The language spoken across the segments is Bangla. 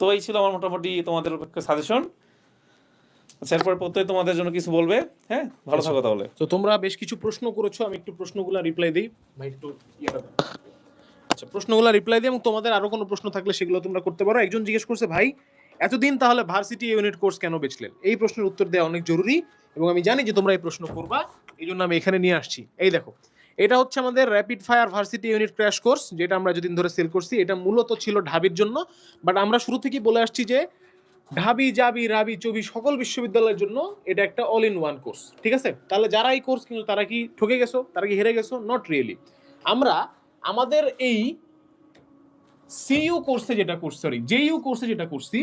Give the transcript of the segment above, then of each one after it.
তো এই ছিল আমার মোটামুটি তোমাদের সাজেশন আচ্ছা এরপরে প্রত্যয় তোমাদের জন্য কিছু বলবে হ্যাঁ? ভালো থাকো তাহলে। তো তোমরা বেশ কিছু প্রশ্ন করেছ আমি একটু প্রশ্নগুলো রিপ্লাই দিই। ভাই একটু আচ্ছা প্রশ্নগুলো রিপ্লাই দিই এবং তোমাদের আরও কোনো প্রশ্ন থাকলে সেগুলো তোমরা করতে পারো। একজন জিজ্ঞেস করছে ভাই এতদিন তাহলে ভার্সিটি ইউনিট কোর্স কেন বেচলেন? এই প্রশ্নের উত্তর দেওয়া অনেক জরুরি এবং আমি জানি যে তোমরা এই প্রশ্ন করবা এই জন্য আমি এখানে নিয়ে আসছি। এই দেখো এটা হচ্ছে আমাদের rapid fire varsity unit crash course যেটা আমরা যেদিন ধরে সেল করছি, এটা মূলত ছিল ঢাবির জন্য। বাট আমরা শুরু থেকেই বলে আসছি যে, ঢাবি, জাবি, রাবি, চবি সকল বিশ্ববিদ্যালয়ের জন্য এটা একটা অল ইন ওয়ান কোর্স ঠিক আছে? তাহলে যারা এই কোর্স কিন্তু তারা কি ঠকে গেছো? তারা কি হেরে গেছো? নট রিয়েলি আমরা আমাদের এই সিইউ কোর্সে যেটা করছি সরি জেইউ কোর্সে যেটা করছি,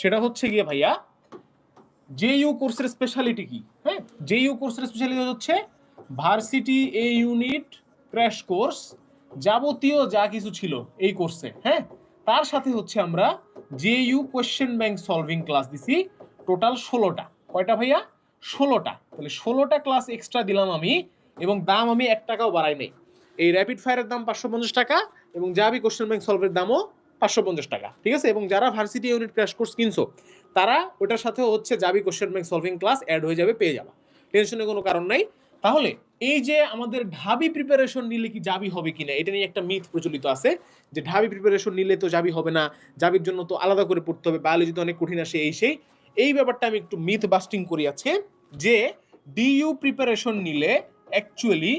সেটা হচ্ছে গিয়ে ভাইয়া জেইউ কোর্সের স্পেশালিটি কি? হ্যাঁ জেইউ কোর্সের স্পেশালিটি হচ্ছে varsity A unit crash course যাবতীয় যা কিছু ছিল এই কোর্সে হ্যাঁ? তার সাথে হচ্ছে আমরা J U question bank solving class দিছি টোটাল ষোলোটা। কয়টা ভাইয়া? ষোলোটা। তাহলে ষোলোটা ক্লাস এক্সট্রা দিলাম আমি, এবং দাম আমি এক টাকাও বাড়াই নাই। এই র্যাপিড ফায়ারের দাম পাঁচশো পঞ্চাশ টাকা, এবং জাবি কোশ্চেন ব্যাংক সলভের দামও পাঁচশো পঞ্চাশ টাকা, ঠিক আছে? এবং যারা ভার্সিটি ইউনিট ক্র্যাশ কোর্স কিনছো, তারা ওটার সাথে হচ্ছে Jabi question bank solving class add হয়ে যাবে, পেয়ে যাবা। টেনশনের কোনো কারণ নাই। তাহলে এই যে আমাদের ঢাবি প্রিপারেশন নিলে কি জাবি হবে কিনা, এটা নিয়ে একটা মিথ প্রচলিত আছে যে ঢাবি প্রিপারেশন নিলে তো জাবি হবে না, জাবির জন্য তো আলাদা করে পড়তে হবে বায়োলজি তো অনেক কঠিন আসে এই সেই। এই ব্যাপারটা আমি একটু মিথ বাস্টিং করি আছে যে ডিইউ প্রিপারেশন নিলে অ্যাকচুয়ালি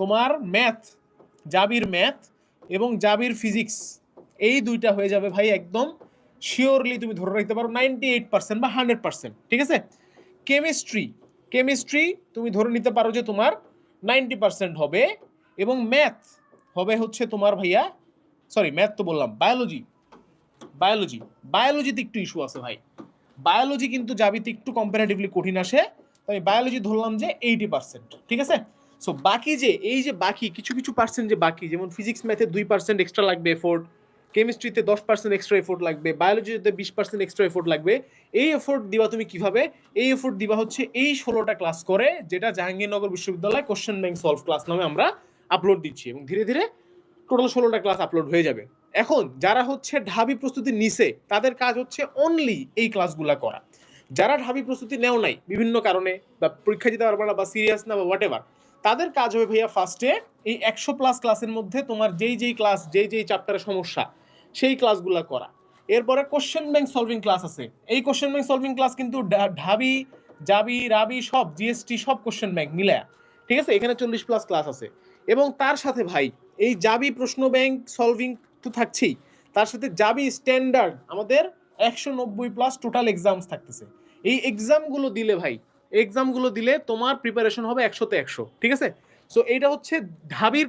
তোমার ম্যাথ জাবির ম্যাথ এবং জাবির ফিজিক্স এই দুইটা হয়ে যাবে ভাই একদম শিওরলি তুমি ধরে রাখতে পারো নাইনটি এইট পার্সেন্ট বা হান্ড্রেড পার্সেন্ট ঠিক আছে? কেমিস্ট্রি কেমিস্ট্রি তুমি ধরে নিতে পারো যে তোমার নাইনটি পার্সেন্ট হবে এবং ম্যাথ হবে হচ্ছে তোমার ভাইয়া সরি ম্যাথ তো বললাম, বায়োলজি। বায়োলজি, বায়োলজিতে একটু ইস্যু আছে ভাই। বায়োলজি কিন্তু জাবিতে একটু কম্পারেটিভলি কঠিন আসে তো আমি বায়োলজি ধরলাম যে এইটি পার্সেন্ট, ঠিক আছে? সো বাকি যে, এই যে বাকি, কিছু কিছু পার্সেন্ট যে বাকি, যেমন ফিজিক্স ম্যাথে দুই পার্সেন্ট এক্সট্রা লাগবে এফোর্ট কেমিস্ট্রিতে দশ পার্সেন্ট এক্সট্রা এফোর্ট লাগবে বায়োলজিতে বিশ পার্সেন্ট এক্সট্রা এফোর্ট লাগবে, এই এফোর্ট দিবা তুমি কীভাবে? এই এফোর্ট দিবা হচ্ছে এই ষোলোটা ক্লাস করে, যেটা জাহাঙ্গীরনগর বিশ্ববিদ্যালয় কোশ্চেন ব্যাংক সলভ ক্লাস নামে আমরা আপলোড দিচ্ছি এবং ধীরে ধীরে টোটাল ষোলোটা ক্লাস আপলোড হয়ে যাবে। এখন যারা হচ্ছে ঢাবি প্রস্তুতি নিছে, তাদের কাজ হচ্ছে অনলি এই ক্লাসগুলো করা। যারা ঢাবি প্রস্তুতি নেও নাই, বিভিন্ন কারণে বা পরীক্ষা দিতে পারবে না বা সিরিয়াস না বা হোয়াট তাদের কাজ হবে ভাইয়া ফার্স্টে এই একশো প্লাস ক্লাসের মধ্যে তোমার যেই যেই ক্লাস যেই যেই চ্যাপ্টারের সমস্যা, সেই ক্লাসগুলো করা। এরপরে কোশ্চেন ব্যাংক সলভিং ক্লাস আছে। এই কোশ্চেন ব্যাংক সলভিং ক্লাস কিন্তু ঢাবি, জাবি, রাবি সব জিএসটি সব কোশ্চেন ব্যাংক মিলায়া ঠিক আছে? এখানে চল্লিশ প্লাস ক্লাস আছে। এবং তার সাথে ভাই, এই জাবি প্রশ্ন ব্যাংক সলভিং তো থাকছেই। তার সাথে জাবি স্ট্যান্ডার্ড আমাদের একশো নব্বই প্লাস টোটাল এক্সামস থাকতেছে। এই এক্সামগুলো দিলে ভাই এক্সামগুলো দিলে তোমার প্রিপারেশন হবে একশোতে একশো ঠিক আছে? সো এইটা হচ্ছে ঢাবির